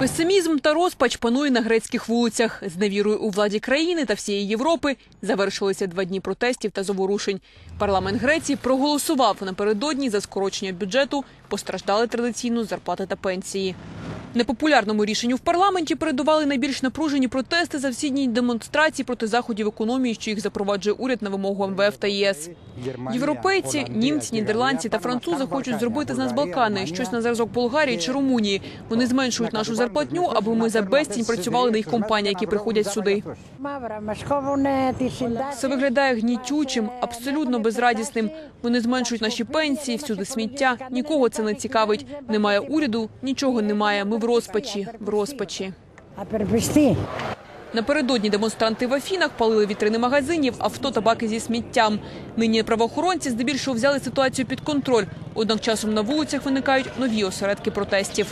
Песимізм та розпач панує на грецьких вулицях. З невірою у владі країни та всієї Європи завершилися два дні протестів та заворушень. Парламент Греції проголосував напередодні за скорочення бюджету, постраждали традиційно зарплати та пенсії. Непопулярному рішенню в парламенті передували найбільш напружені протести за всі дні демонстрації проти заходів економії, що їх запроваджує уряд на вимогу МВФ та ЄС. Європейці, німці, нідерландці та французи хочуть зробити з нас Балкани, щось на зразок Болгарії чи Румунії. Вони зменшують нашу зарплатню, аби ми за безцінь працювали на їх компанії, які приходять сюди. Це виглядає гнітючим, абсолютно безрадісним. Вони зменшують наші пенсії, всюди сміття. Нікого це не цікавить. Немає уряду, нічого немає. Ми в розпачі, в розпачі. Напередодні демонстранти в Афінах палили вітрини магазинів, авто та баки зі сміттям. Нині правоохоронці здебільшого взяли ситуацію під контроль. Однак часом на вулицях виникають нові осередки протестів.